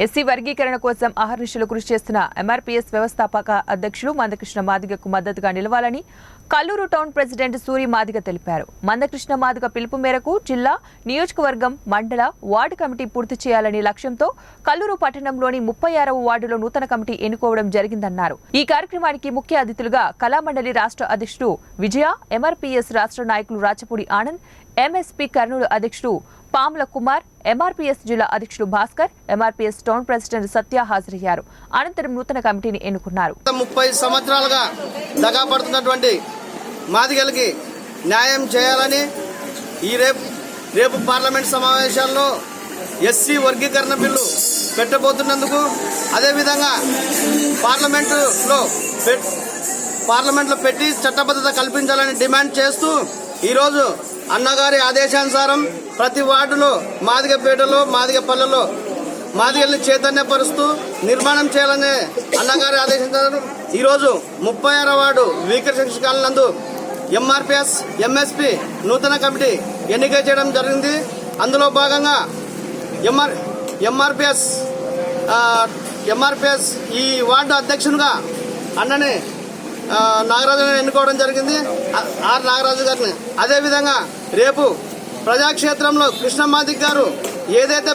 SC వర్గీకరణ కోసం అహర్నిశలు కృషి చేస్తున్న ఎంఆర్పీఎస్ వ్యవస్థాపక అధ్యక్షులు మందకృష్ణ మాదిగకు మద్దతుగా నిలవాలని కల్లూరు టౌన్ ప్రెసిడెంట్ సూరి మాదిగ తెలిపారు. మందకృష్ణ మాదిగ పిలుపు మేరకు జిల్లా నియోజకవర్గం మండల వార్డు కమిటీ పూర్తి చేయాలని లక్ష్యంతో కల్లూరు పట్టణంలోని ముప్పై ఆరవ వార్డులో నూతన కమిటీ ఎన్నుకోవడం జరిగిందన్నారు. ఈ కార్యక్రమానికి ముఖ్య అతిథులుగా కళామండలి రాష్ట్ర అధ్యక్షుడు విజయ ఎంఆర్పీఎస్ రాష్ట్ర నాయకులు రాచపూడి ఆనంద్ ఎంఎస్పీ కర్నూలు అధ్యక్షుడు పాముల కుమార్ ఎంఆర్పీఎస్ జిల్లా అధ్యక్షుడు Bhaskar MRPS town president Satya హాజరయ్యారు. అనంతరం నూతన కమిటీని ఎన్నుకున్నారు. గత ముప్పై సంవత్సరాలుగా దగా పడుతున్నటువంటి మాదిగలకి న్యాయం చేయాలని ఈ రేపు రేపు పార్లమెంట్ సమావేశాల్లో ఎస్సీ వర్గీకరణ బిల్లు పెట్టబోతున్నందుకు అదేవిధంగా పార్లమెంటులో పెట్ పార్లమెంట్లో పెట్టి చట్టబద్ధత కల్పించాలని డిమాండ్ చేస్తూ ఈరోజు అన్నగారి ఆదేశానుసారం ప్రతి వార్డులో మాదిగపేటలో మాదిగపల్లెలో మాదిగల్ని చైతన్యపరుస్తూ నిర్మాణం చేయాలనే అన్నగారి ఆదేశించారు ఈరోజు ముప్పై ఆరో వార్డు వీకర్ శిక్షకాల నందు ఎంఆర్పిఎస్ ఎంఎస్పి నూతన కమిటీ ఎన్నిక చేయడం జరిగింది. అందులో భాగంగా ఎంఆర్ ఎంఆర్పిఎస్ ఎంఆర్పిఎస్ ఈ వార్డు అధ్యక్షునిగా అన్నని నాగరాజుని ఎన్నుకోవడం జరిగింది. ఆర్ నాగరాజు గారిని. అదేవిధంగా రేపు ప్రజాక్షేత్రంలో కృష్ణమాదిక్ గారు ఏదైతే